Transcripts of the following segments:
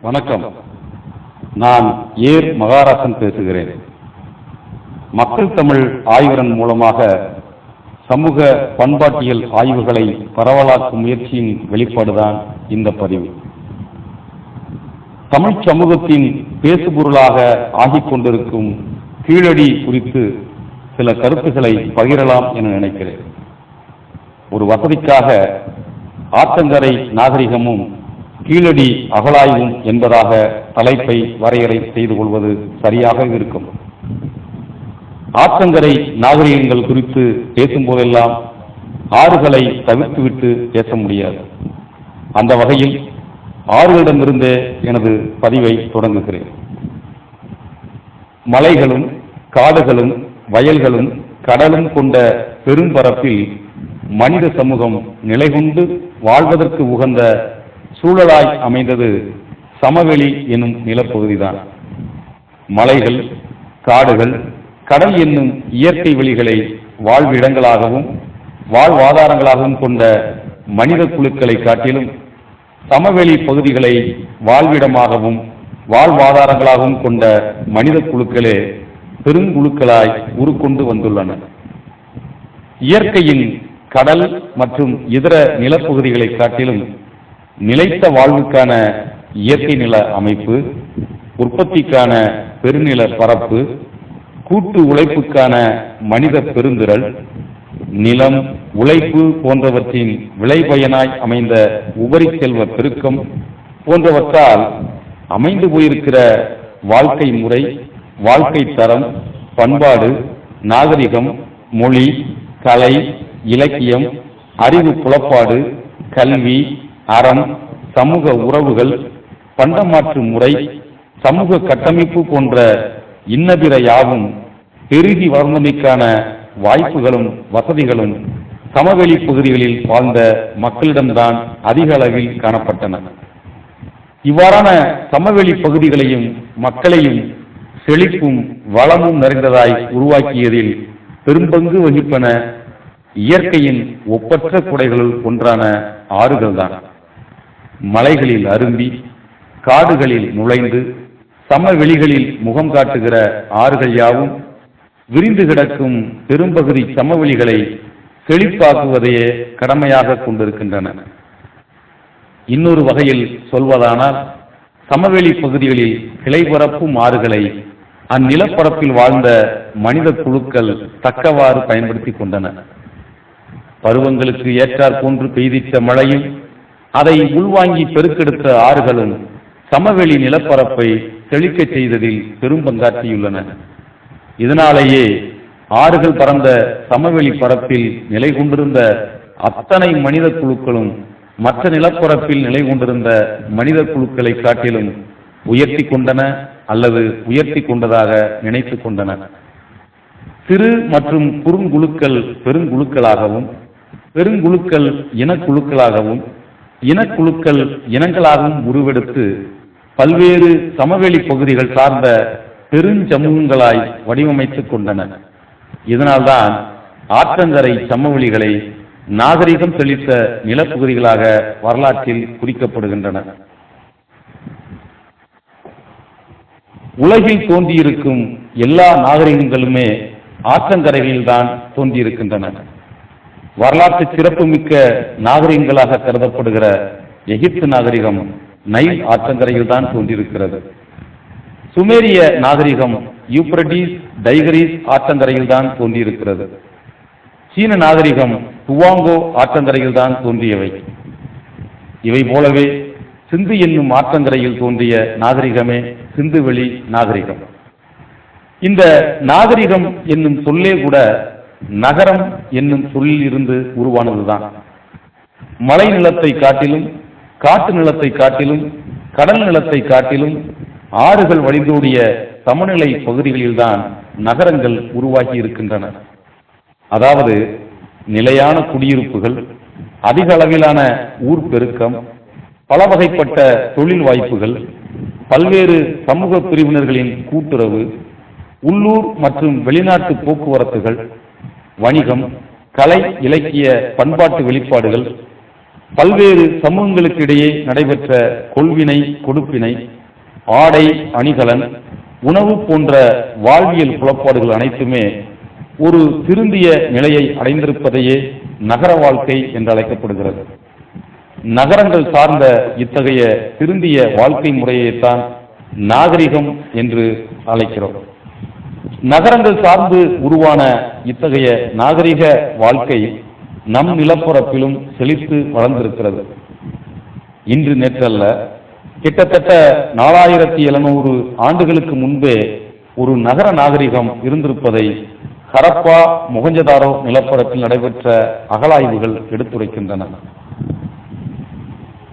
வணக்கம். நான் ஏர் மகாராசன் பேசுகிறேன். மக்கள் தமிழ் ஆய்வரன் மூலமாக சமூக பண்பாட்டியல் ஆய்வுகளை பரவலாக்கும் முயற்சியின் வெளிப்பாடுதான் இந்த பதிவு. தமிழ் சமூகத்தின் பேசுபொருளாக ஆகிக் கொண்டிருக்கும் கீழடி குறித்து சில கருத்துக்களை பகிரலாம் என நினைக்கிறேன். ஒரு வசதிக்காக ஆத்தங்கரை நாகரிகமும் கீழடி அகழாய்வும் என்பதாக தலைப்பை வரையறை செய்து கொள்வது சரியாக இருக்கும். ஆற்றங்கரை நாகரிகங்கள் குறித்து பேசும்போதெல்லாம் ஆறுகளை தவிர்த்துவிட்டு பேச முடியாது. அந்த வகையில் ஆறுகளிடமிருந்தே எனது பதிவை தொடங்குகிறேன். மலைகளும் காடுகளும் வயல்களும் கடலும் கொண்ட பெரும்பரப்பில் மனித சமூகம் நிலைகொண்டு வாழ்வதற்கு உகந்த சூழலாய் அமைந்தது. சமவெளி என்னும் நிலப்பகுதிதான். மலைகள் காடுகள் கடல் என்னும் இயற்கை வெளிகளை வாழ்விடங்களாகவும் வாழ்வாதாரங்களாகவும் கொண்ட மனித குழுக்களை காட்டிலும் சமவெளி பகுதிகளை வாழ்விடமாகவும் வாழ்வாதாரங்களாகவும் கொண்ட மனித குழுக்களே பெருங்குழுக்களாய் உருக்கொண்டு வந்துள்ளன. இயற்கையின் கடல் மற்றும் இதர நிலப்பகுதிகளை காட்டிலும் நிலைத்த வாழ்வுக்கான இயற்கை நில அமைப்பு உற்பத்திக்கான பெருநில பரப்பு கூட்டு உழைப்புக்கான மனித பெருந்திரள் நிலம் உழைப்பு போன்றவற்றின் விளைபயனாய் அமைந்த உபரி செல்வ பெருக்கம் போன்றவற்றால் அமைந்து போயிருக்கிற வாழ்க்கை முறை வாழ்க்கை தரம் பண்பாடு நாகரிகம் மொழி கலை இலக்கியம் அறிவு புலப்பாடு கல்வி அறம் சமூக உறவுகள் பண்டமாற்று முறை சமூக கட்டமைப்பு போன்ற இன்னபிற யாவும் பெருகி வளர்ந்தமைக்கான வாய்ப்புகளும் வசதிகளும் சமவெளி பகுதிகளில் வாழ்ந்த மக்களிடம்தான் அதிக அளவில் காணப்பட்டன. இவ்வாறான சமவெளி பகுதிகளையும் மக்களையும் செழிப்பும் வளமும் நிறைந்ததாய் உருவாக்கியதில் பெரும்பங்கு வகிப்பன இயற்கையின் ஒப்பற்ற குடைகளுள் ஒன்றான ஆறுகள்தான். மலைகளில் அரும்பி காடுகளில் நுழைந்து சமவெளிகளில் முகம் காட்டுகிற ஆறுகள் யாவும் விரிந்து கிடக்கும் பெரும்பகுதி சமவெளிகளை செழிப்பாக்குவதையே கடமையாக கொண்டிருக்கின்றன. இன்னொரு வகையில் சொல்வதானால் சமவெளி பகுதிகளில் கிளைபரப்பும் ஆறுகளை அந்நிலப்பரப்பில் வாழ்ந்த மனித குழுக்கள் தக்கவாறு பயன்படுத்திக் கொண்டன. பருவங்களுக்கு ஏற்றாற் போன்று பெய்திட்ட மழையும் அதை உள்வாங்கி பெருக்கெடுத்த ஆறுகளும் சமவெளி நிலப்பரப்பை செழிக்கச் செய்ததில் பெரும் பங்காற்றியுள்ளன. இதனாலேயே ஆறுகள் பறந்த சமவெளி பரப்பில் நிலை கொண்டிருந்த அத்தனை மனித குழுக்களும் மற்ற நிலப்பரப்பில் நிலை கொண்டிருந்த மனித குழுக்களை காட்டிலும் உயர்த்தி கொண்டன அல்லது உயர்த்தி கொண்டதாக நினைத்து கொண்டன. சிறு மற்றும் குறுங்குழுக்கள் பெருங்குழுக்களாகவும் பெருங்குழுக்கள் இனக்குழுக்களாகவும் இனக்குழுக்கள் இனங்களாகவும் உருவெடுத்து பல்வேறு சமவெளி பகுதிகள் சார்ந்த பெருஞ்சமூகங்களாய் வடிவமைத்துக் கொண்டன. இதனால்தான் ஆற்றங்கரை சமவெளிகளை நாகரிகம் செழித்த நிலப்பகுதிகளாக வரலாற்றில் குறிக்கப்படுகின்றன. உலகில் தோன்றியிருக்கும் எல்லா நாகரிகங்களுமே ஆற்றங்கரைகளில்தான் தோன்றியிருக்கின்றன. வரலாற்று சிறப்புமிக்க நாகரிகங்களாக கருதப்படுகிற எகிப்து நாகரிகம் நைல் ஆற்றங்கரையில் தான் தோன்றியிருக்கிறது. சுமேரிய நாகரிகம் யூப்ரடிஸ் டைகரிஸ் ஆற்றங்கரையில் தான் தோன்றியிருக்கிறது. சீன நாகரிகம் துவாங்கோ ஆற்றங்கரையில் தான் தோன்றியவை. இவை போலவே சிந்து என்னும் ஆற்றங்கரையில் தோன்றிய நாகரிகமே சிந்துவெளி நாகரிகம். இந்த நாகரிகம் என்னும் சொல்லே கூட நகரம் என்னும் சொல்லில் இருந்து உருவானதுதான். மலை நிலத்தை காட்டிலும் காட்டு நிலத்தை காட்டிலும் கடல் நிலத்தை காட்டிலும் ஆறுகள் வழிந்தோடிய சமநிலை பகுதிகளில்தான் நகரங்கள் உருவாகி இருக்கின்றன. அதாவது நிலையான குடியிருப்புகள் அதிக அளவிலான ஊர் பெருக்கம் பல வகைப்பட்ட தொழில் வாய்ப்புகள் பல்வேறு சமூக பிரிவினர்களின் கூட்டுறவு உள்ளூர் மற்றும் வெளிநாட்டு போக்குவரத்துகள் வணிகம் கலை இலக்கிய பண்பாட்டு வெளிப்பாடுகள் பல்வேறு சமூகங்களுக்கு இடையே நடைபெற்ற கொள்வினை கொடுப்பினை ஆடை அணிகலன் உணவு போன்ற வாழ்வியல் புலப்பாடுகள் அனைத்துமே ஒரு திருந்திய நிலையை அடைந்திருப்பதையே நகர வாழ்க்கை என்று அழைக்கப்படுகிறது. நகரங்கள் சார்ந்த இத்தகைய திருந்திய வாழ்க்கை முறையைத்தான் நாகரிகம் என்று அழைக்கிறோம். நகரங்கள் சார்ந்து உருவான இத்தகைய நாகரிக வாழ்க்கை நம் நிலப்பரப்பிலும் செழித்து வளர்ந்திருக்கிறது. இன்று நேற்றல்ல கிட்டத்தட்ட நாலாயிரத்தி எழுநூறு ஆண்டுகளுக்கு முன்பே ஒரு நகர நாகரிகம் இருந்திருப்பதை ஹரப்பா முகஞ்சதாரோ நிலப்பரப்பில் நடைபெற்ற அகலாய்வுகள் எடுத்துரைக்கின்றன.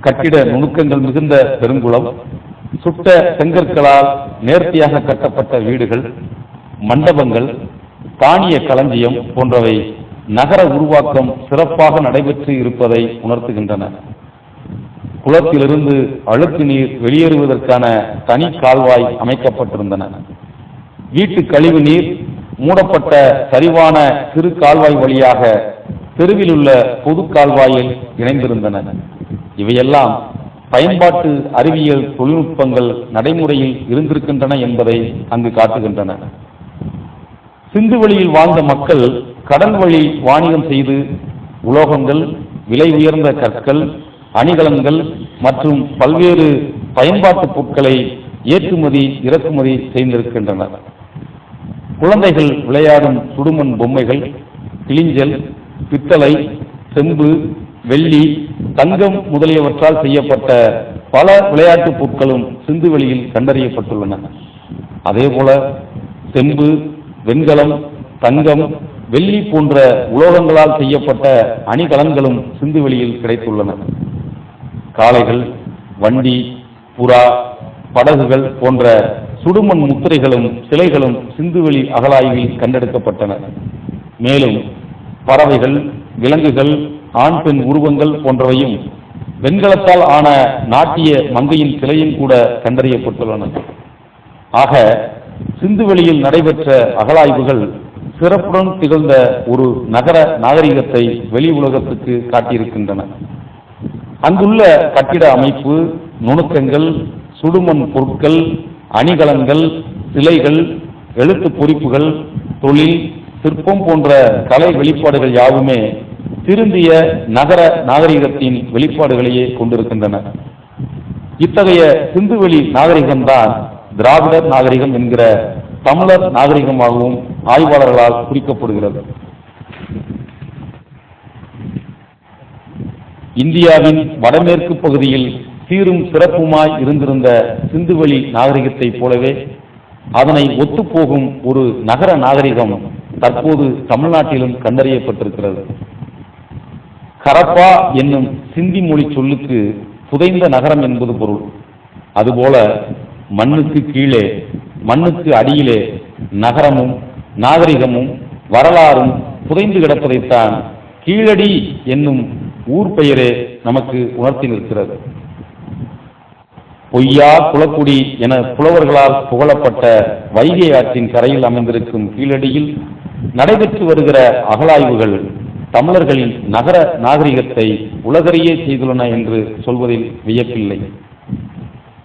கட்டிட நுணுக்கங்கள் மிகுந்த பெருங்குளம் சுட்ட செங்கற்களால் நேர்த்தியாக கட்டப்பட்ட வீடுகள் மண்டபங்கள் தானிய களஞ்சியம் போன்றவை நகர உருவாக்கம் சிறப்பாக நடைபெற்று இருப்பதை உணர்த்துகின்றன. குளத்திலிருந்து அழுக்கு நீர் வெளியேறுவதற்கான தனி கால்வாய் அமைக்கப்பட்டிருந்தன. வீட்டு கழிவு நீர் மூடப்பட்ட சரிவான சிறு கால்வாய் வழியாக தெருவில் உள்ள பொது கால்வாயில் இணைந்திருந்தன. இவையெல்லாம் பயன்பாட்டு அறிவியல் தொழில்நுட்பங்கள் நடைமுறையில் இருந்திருக்கின்றன என்பதை அங்கு காட்டுகின்றன. சிந்துவெளியில் வாழ்ந்த மக்கள் கடல் வழி வாணிகம் செய்து உலோகங்கள் விலை உயர்ந்த கற்கள் அணிகலன்கள் மற்றும் பல்வேறு பயன்பாட்டு பொருட்களை ஏற்றுமதி இறக்குமதி செய்திருக்கின்றனர். குழந்தைகள் விளையாடும் சுடுமண் பொம்மைகள் கிளிஞ்சல் பித்தளை செம்பு வெள்ளி தங்கம் முதலியவற்றால் செய்யப்பட்ட பல விளையாட்டுப் பொருட்களும் சிந்துவெளியில் கண்டறியப்பட்டுள்ளன. அதேபோல செம்பு வெண்கலம் தங்கம் வெள்ளி போன்ற உலோகங்களால் செய்யப்பட்ட அணிகலன்களும் சிந்துவெளியில் கிடைத்துள்ளன. காளைகள் வண்டி புறா படகுகள் போன்ற சுடுமண் முத்திரைகளும் சிலைகளும் சிந்துவெளி அகலாய்வில் கண்டெடுக்கப்பட்டன. மேலும் பறவைகள் விலங்குகள் ஆண் பெண் உருவங்கள் போன்றவையும் வெண்கலத்தால் ஆன நாட்டிய மங்கையின் சிலையும் கூட கண்டறியப்பட்டுள்ளன. ஆக சிந்துவெளியில் நடைபெற்ற அகழாய்வுகள் சிறப்புடன் திகழ்ந்த ஒரு நகர நாகரிகத்தை வெளி உலகத்துக்கு காட்டியிருக்கின்றன. அங்குள்ள கட்டிட அமைப்பு நுணுக்கங்கள் சுடுமண் பொருட்கள் அணிகலன்கள் சிலைகள் எழுத்து பொறிப்புகள் தொழில் சிற்பம் போன்ற கலை வெளிப்பாடுகள் யாவுமே திருந்திய நகர நாகரிகத்தின் வெளிப்பாடுகளையே கொண்டிருக்கின்றன. இத்தகைய சிந்துவெளி நாகரிகம்தான் திராவிடர் நாகரிகம் என்கிற தமிழர் நாகரிகமாகவும் ஆய்வாளர்களால் குறிக்கப்படுகிறது. இந்தியாவின் வடமேற்கு பகுதியில் சீரும் சிறப்புமாய் இருந்திருந்த சிந்துவெளி நாகரிகத்தைப் போலவே அதனை ஒத்துப்போகும் ஒரு நகர நாகரிகம் தற்போது தமிழ்நாட்டிலும் கண்டறியப்பட்டிருக்கிறது. கரப்பா என்னும் சிந்தி மொழி சொல்லுக்கு புதைந்த நகரம் என்பது பொருள். அதுபோல மண்ணுக்கு கீழே மண்ணுக்கு அடியிலே நகரமும் நாகரிகமும் வரலாறும் புதைந்து கிடப்பதைத்தான் கீழடி என்னும் ஊர் பெயரே நமக்கு உணர்த்தி நிற்கிறது. பொய்யா குளக்குடி என புலவர்களால் புகழப்பட்ட வைகை ஆற்றின் கரையில் அமைந்திருக்கும் கீழடியில் நடைபெற்று வருகிற அகழாய்வுகள் தமிழர்களின் நகர நாகரிகத்தை உலகறியே செய்துள்ளன என்று சொல்வதில் வியப்பில்லை.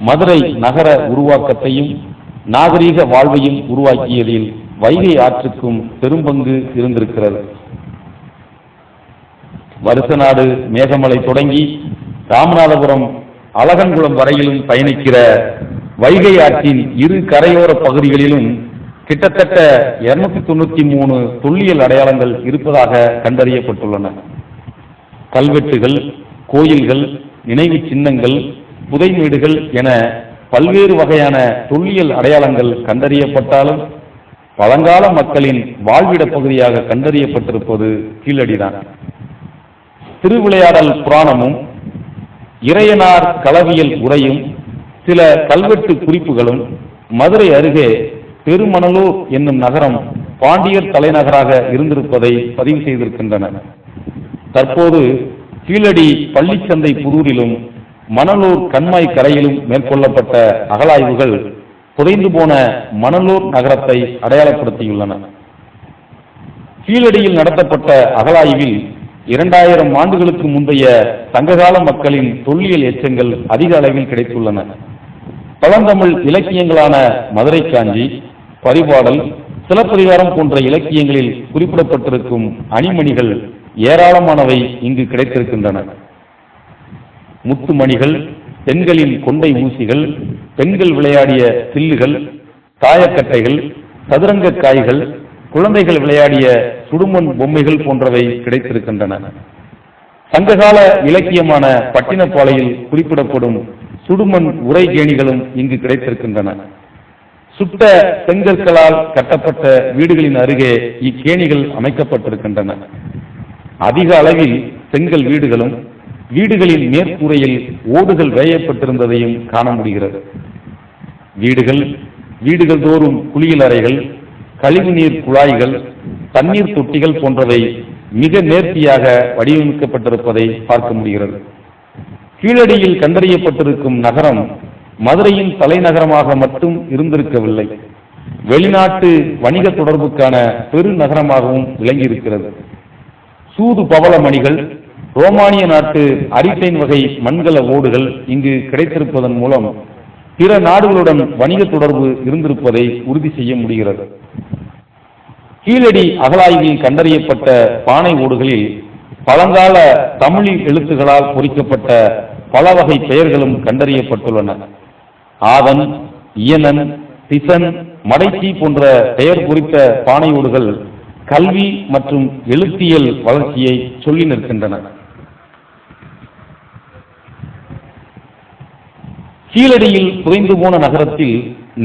மதுரை நகர உருவாக்கத்தையும் நாகரீக வாழ்வையும் உருவாக்கியதில் வைகை ஆற்றுக்கும் பெரும்பங்கு இருந்திருக்கிறது. வருசநாடு மேகமலை தொடங்கி ராமநாதபுரம் அழகன்குளம் வரையிலும் பயணிக்கிற வைகை ஆற்றின் இரு கரையோர பகுதிகளிலும் கிட்டத்தட்ட இருநூத்தி தொண்ணூத்தி மூணு தொல்லியல் அடையாளங்கள் இருப்பதாக கண்டறியப்பட்டுள்ளன. கல்வெட்டுகள் கோயில்கள் நினைவு சின்னங்கள் புதைமேடுகள் என பல்வேறு வகையான தொல்லியல் அடையாளங்கள் கண்டறியப்பட்டாலும் பழங்கால மக்களின் வாழ்விட பகுதியாக கண்டறியப்பட்டிருப்பது கீழடிதான். திருவிளையாடல் புராணமும் இறையனார் களவியல் உரையும் சில கல்வெட்டு குறிப்புகளும் மதுரை அருகே பெருமணலூர் என்னும் நகரம் பாண்டியர் தலைநகராக இருந்திருப்பதை பதிவு செய்திருக்கின்றன. தற்போது கீழடி பள்ளிச்சந்தை புதூரிலும் மணலூர் கண்மாய் கரையிலும் மேற்கொள்ளப்பட்ட அகலாய்வுகள் புதைந்து போன மணலூர் நகரத்தை அடையாளப்படுத்தியுள்ளன. கீழடியில் நடத்தப்பட்ட அகலாய்வில் இரண்டாயிரம் ஆண்டுகளுக்கு முந்தைய சங்ககால மக்களின் தொல்லியல் எச்சங்கள் அதிக அளவில் கிடைத்துள்ளன. பழந்தமிழ் இலக்கியங்களான மதுரை காஞ்சி பரிபாடல் சிலப்பதிகாரம் போன்ற இலக்கியங்களில் குறிப்பிடப்பட்டிருக்கும் அணிமணிகள் ஏராளமானவை இங்கு கிடைத்திருக்கின்றன. முத்துமணிகள் பெண்களின் கொண்டை ஊசிகள் பெண்கள் விளையாடிய சில்லுகள் தாயக்கட்டைகள் சதுரங்க காய்கள் குழந்தைகள் விளையாடிய சுடுமண் பொம்மைகள் போன்றவை கிடைத்திருக்கின்றன. சங்ககால இலக்கியமான பட்டினப்பாளையில் குறிப்பிடப்படும் சுடுமண் உரைகேணிகளும் இங்கு கிடைத்திருக்கின்றன. சுட்ட செங்கற்களால் கட்டப்பட்ட வீடுகளின் அருகே இக்கேணிகள் அமைக்கப்பட்டிருக்கின்றன. அதிக அளவில் செங்கல் வீடுகளும் வீடுகளின் மேற்கூரையில் ஓடுகள் வேயப்பட்டிருந்ததையும் காண முடிகிறது. வீடுகள் வீடுகள் தோறும் குளியல் அறைகள் கழிவுநீர் குழாய்கள் தண்ணீர் தொட்டிகள் போன்றவை மிக நேர்த்தியாக வடிவமைக்கப்பட்டிருப்பதை பார்க்க முடிகிறது. கீழடியில் கண்டறியப்பட்டிருக்கும் நகரம் மதுரையின் தலைநகரமாக மட்டும் இருந்திருக்கவில்லை. வெளிநாட்டு வணிக தொடர்புக்கான பெருநகரமாகவும் விளங்கியிருக்கிறது. சூது பவள மணிகள் ரோமானிய நாட்டு அரிசைன் வகை மண்கல ஓடுகள் இங்கு கிடைத்திருப்பதன் மூலம் பிற நாடுகளுடன் வணிக தொடர்பு இருந்திருப்பதை உறுதி செய்ய முடிகிறது. கீழடி அகலாய்வில் கண்டறியப்பட்ட பானை ஓடுகளில் பழங்கால தமிழ் எழுத்துகளால் பொறிக்கப்பட்ட பல வகை பெயர்களும் கண்டறியப்பட்டுள்ளன. ஆதன் இயனன் திசன் மடைச்சி போன்ற பெயர் குறித்த பானை ஓடுகள் கல்வி மற்றும் எழுத்தியல் வளர்ச்சியை சொல்லி நிற்கின்றன. கீழடியில் புதைந்து போன நகரத்தில்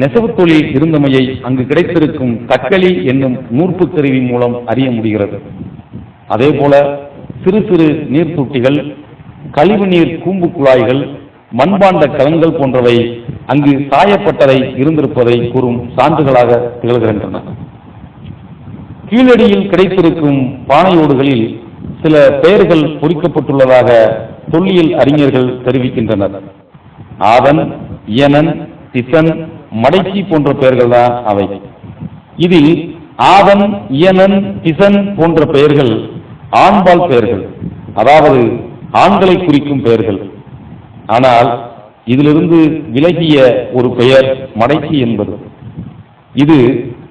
நெசவு தொழில் இருந்தமையை அங்கு கிடைத்திருக்கும் தக்களி என்னும் நூற்பு கருவி மூலம் அறிய முடிகிறது. அதே போல சிறு சிறு நீர் கழிவு நீர் கூம்பு குழாய்கள் மண்பாண்ட கலன்கள் போன்றவை அங்கு சாயப்பட்டறை இருந்திருப்பதை கூறும் சான்றுகளாக திகழ்கின்றன. கீழடியில் கிடைத்திருக்கும் பானையோடுகளில் சில பெயர்கள் பொறிக்கப்பட்டுள்ளதாக தொல்லியல் அறிஞர்கள் தெரிவிக்கின்றனர். ஆவன் இயனன் திசன் மடைச்சி போன்ற பெயர்கள் தான் அவை. இதில் ஆவன் இயனன் திசன் போன்ற பெயர்கள் ஆண்பால் பெயர்கள் அதாவது ஆண்களை குறிக்கும் பெயர்கள். ஆனால் இதிலிருந்து விலகிய ஒரு பெயர் மடைச்சி என்பது. இது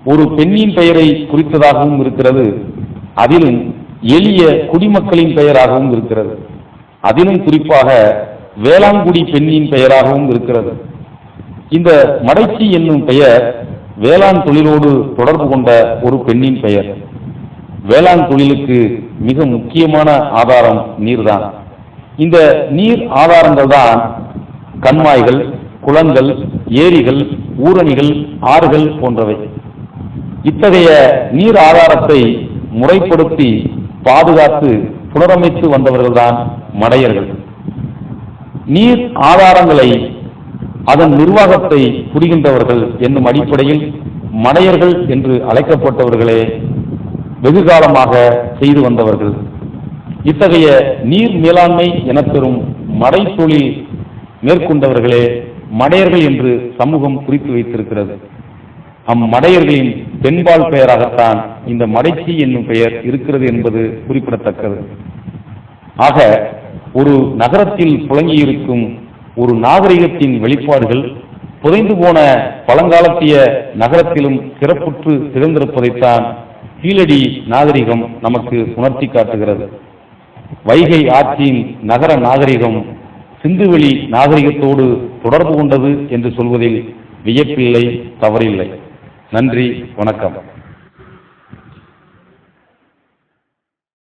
ஒரு பெண்ணின் பெயரை குறித்ததாகவும் இருக்கிறது. அதிலும் எளிய குடிமக்களின் பெயராகவும் இருக்கிறது. அதிலும் குறிப்பாக வேளாங்குடி பெண்ணின் பெயராகவும் இருக்கிறது. இந்த மடைச்சி என்னும் பெயர் வேளாண் தொழிலோடு தொடர்பு கொண்ட ஒரு பெண்ணின் பெயர். வேளாண் தொழிலுக்கு மிக முக்கியமான ஆதாரம் நீர்தான். இந்த நீர் ஆதாரங்கள் தான் கண்மாய்கள் குளங்கள் ஏரிகள் ஊரணிகள் ஆறுகள் போன்றவை. இத்தகைய நீர் ஆதாரத்தை முறைப்படுத்தி பாதுகாத்து புனரமைத்து வந்தவர்கள்தான் மடையர்கள். நீர் ஆதாரங்களை அதன் நிர்வாகத்தை புரிகின்றவர்கள் என்னும் அடிப்படையில் மடையர்கள் என்று அழைக்கப்பட்டவர்களே வெகு காலமாக செய்து வந்தவர்கள். இத்தகைய நீர் மேலாண்மை எனப்பெறும் மடை தொழில் மேற்கொண்டவர்களே மடையர்கள் என்று சமூகம் குறித்து வைத்திருக்கிறது. அம்மடையர்களின் பெண்பால் பெயராகத்தான் இந்த மடைச்சி என்னும் பெயர் இருக்கிறது என்பது குறிப்பிடத்தக்கது. ஆக ஒரு நகரத்தில் புழங்கியிருக்கும் ஒரு நாகரிகத்தின் வெளிப்பாடுகள் புதைந்து போன பழங்காலத்திய நகரத்திலும் சிறப்புற்று திகழ்ந்திருப்பதைத்தான் கீழடி நாகரிகம் நமக்கு உணர்த்தி காட்டுகிறது. வைகை ஆற்றின் நகர நாகரிகம் சிந்துவெளி நாகரிகத்தோடு தொடர்பு கொண்டது என்று சொல்வதில் வியப்பில்லை தவறில்லை. நன்றி வணக்கம்.